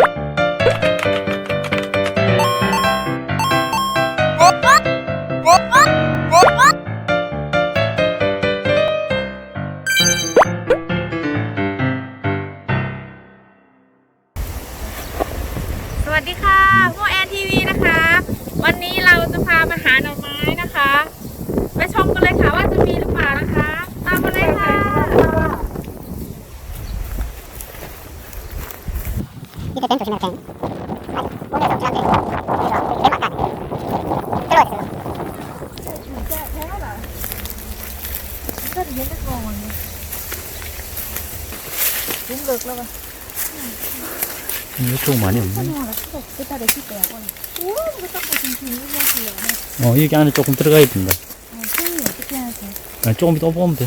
สวัสดีค่ะพวกแอนทีวีนะคะ วันนี้เราจะพามาหาหน่อไม้ 뱅 조심해 뱅 오늘도 지난주에 뱅 이쪽 많이 없네. 어, 여기 안에 조금 들어가야 된다. 아, 조금 이따 뽑으면 돼.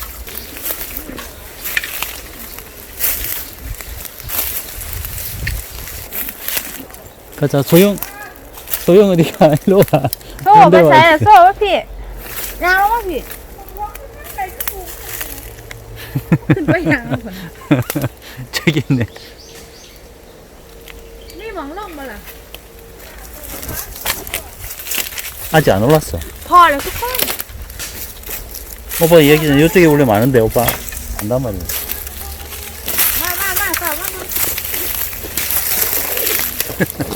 가자 소영 소영 어디가 일로 와. 说我们谁？说我们屁，然后我屁。不养了， 저기 있네. 你忙弄不啦？ 아직 안 올랐어. 跑了，去跑。 오빠 여기 이쪽에 원래 많은데 오빠 안단 말이야. 慢慢慢，走，慢慢。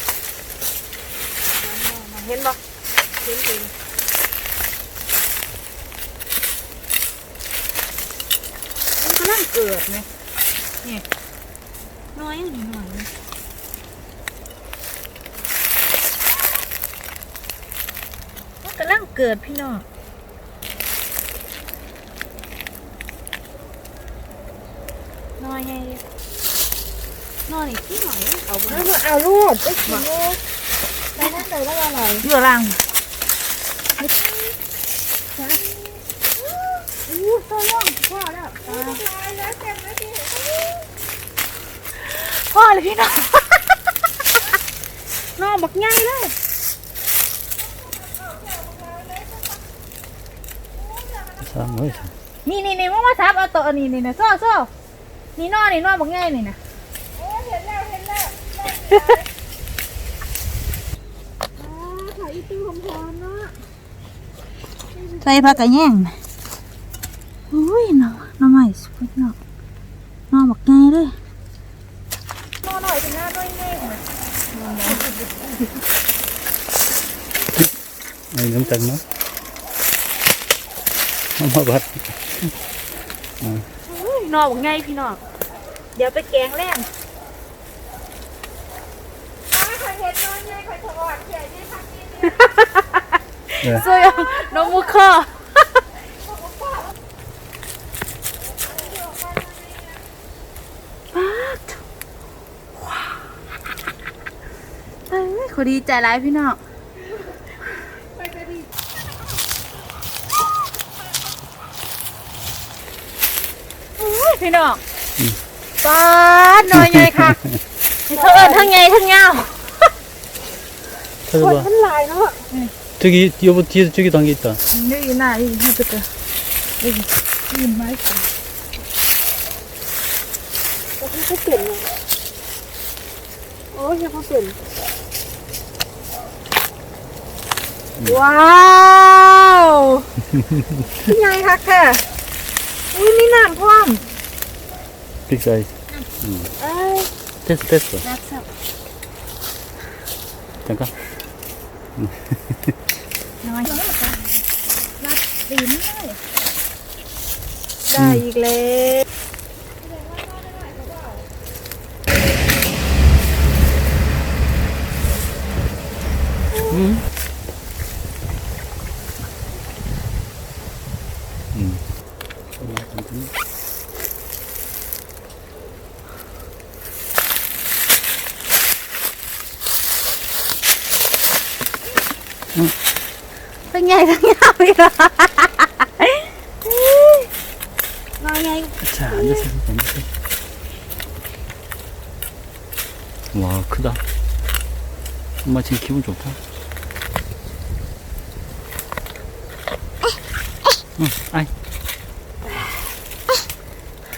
Cái sòng no tới này. Hên bọc. Hên gì? มันกำลังเกิดไหมนี่น้อยอย่างหน่อยมันกำลังเกิดพี่น้องน้อยไงน้อยนี่ที่หน่อยเอาไป Nó mà ảo luôn. เลยว่าอะไรเยื่อรังอู้ล่องพ่อเลยพี่น้องน้องบักง่ายเลยสามเลยนี่นี่นี่ว่าสามเอาตัวนี่นี่นะโซ่โซ่นี่น้องนี่น้องบักง่ายนี่นะเห็นแล้วเห็นแล้ว ใส่ผักกระแยงนะอุ้ยน้องน้องใหม่สุดยอดน้องบักไงเลยน้องหน่อยเป็นหน้าด้วยแม่นี่น้ำจังเนาะน้ำมาบัดนอบอกไงพี่นอก เดี๋ยวไปแกงแล่นไม่เคยเห็นนอนไงเคยถอดเขียนที่พักที่นี่ ดีใจร้ายพี่น้อง อุ้ยพี่น้องป้าดน้อยใหญ่ค่ะเธอเอิญทั้งใหญ่ทั้งยาว 찾아봐. Thân lại nó. 저기 여보 뒤에서 저기 단게 있다. 여기 나 여기 하겠다. 여기 여기 맛있어. 와우! 그냥 하카. 우리 미남 포함. 빅 사이즈. 됐어, 됐어. 잠깐. น้อยน้อยแบบรัดตีนเลยได้อีกแล้ว嗯。 그냥 그냥 그냥 자, 앉아서 앉아와 크다. 엄마 지금 기분 좋다. 응, 아이.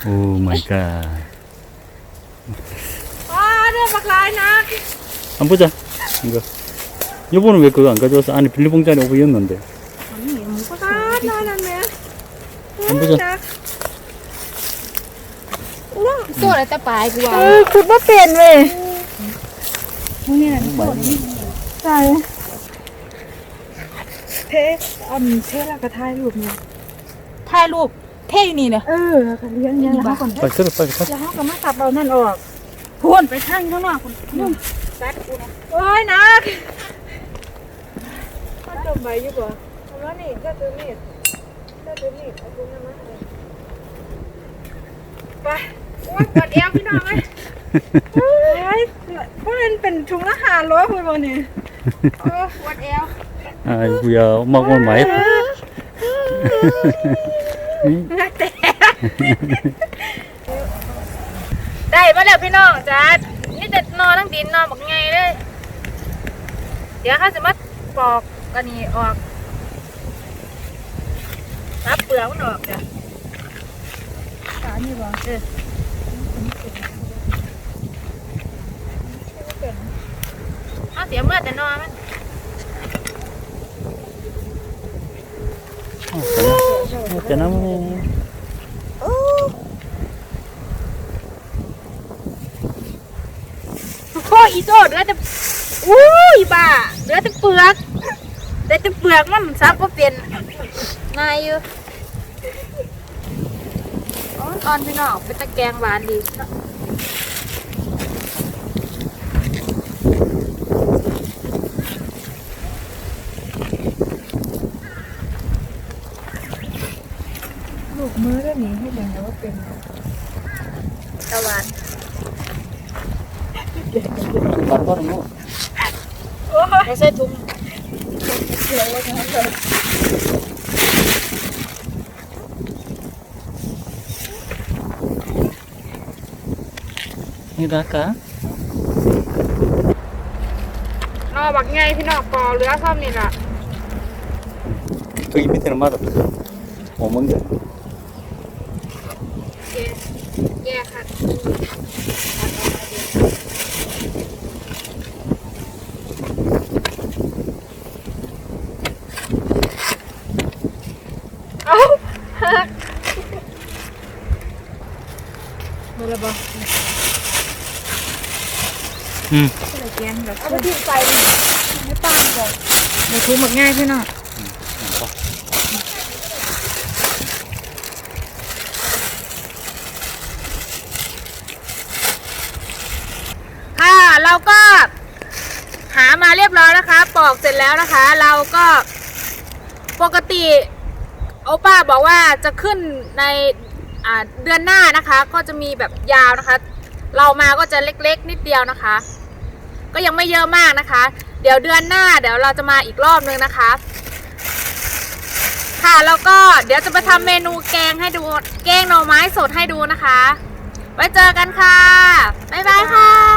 오 마이 갓. 와, 안 보자. 이거. 여보는 왜 그거 안 가져와서 안에 비닐봉지 안에 오고 였는데. ป้าน้อยนั่นแม่ 한번 보자. จัก ตัวอะไรแต่ปลายกู เอ เอา อคือว่าเปลี่ยนเว้ย นี่นะ ใช่เทอันเทแล้วก็ถ่ายรูปเนี่ย ถ่ายรูปเท่อยู่นี่เนอะ เออแล้วก็เลี้ยงเนี่ยแล้วเขาก่อน 빨리 들어, 빨리 가. แล้วเขาก็มาตัดเอานั่นออก พูนไปข้างข้างนอกคุณนุ่มซัดกูนะ โอ้ยนักมัน จมใบอยู่บ่ทำแล้านี่ก็คือมีดก็คือมีดเอาคุณนะมาไปวัดเอวพี่น้องไหมโอ้ยเพราะมันเป็นชุงละหาร้อยคุวันนี้วัดเอว Ai, bây giờ mong con mệt. ได้มาแล้วพี่น้องจ้ดนี่จะนอนทั้งดินนอนแบบไงเลย เดี๋ยวข้าจะมาปอก กันนี่ออกรับเปลือกมันออกจ้ะสานี่บ่เออเอาเสียเมื่อแต่นอนมันเจะน้ำมันโอ้โยอีโต้เหลือแต่อู้ยบ้าเหลือแต่เปลือก แต่จะเปลือกมันซับก็เป็นนายอยู่ตอนพี่น้องเป็นตะแกงหวานดีลูกมือแล้วนี้ให้ยังไงว่าเป็นตะวันตะวันก็รู้ใส่ถุง ini dah kah? no, bagi ngai sih no, kalau dia sama mina. tuh ini terima kan. 응. เอาไปทิ้งใส่ไม่ปังบ่เดี๋ยวถุงบักง่ายพี่น้องค่ะเราก็ หามาเรียบร้อยนะคะ ปอกเสร็จแล้วนะคะ เราก็ปกติโอป้าบอกว่าจะขึ้นในเดือนหน้านะคะ ก็จะมีแบบยาวนะคะ เรามาก็จะเล็กๆ นิดเดียวนะคะ ก็ยังไม่เยอะมากนะคะ เดี๋ยวเดือนหน้าเดี๋ยวเราจะมาอีกรอบนึงนะคะ ค่ะแล้วก็เดี๋ยวจะไปทำเมนูแกงให้ดูแกงหน่อไม้สดให้ดูนะคะ ไว้เจอกันค่ะบ๊ายบายค่ะ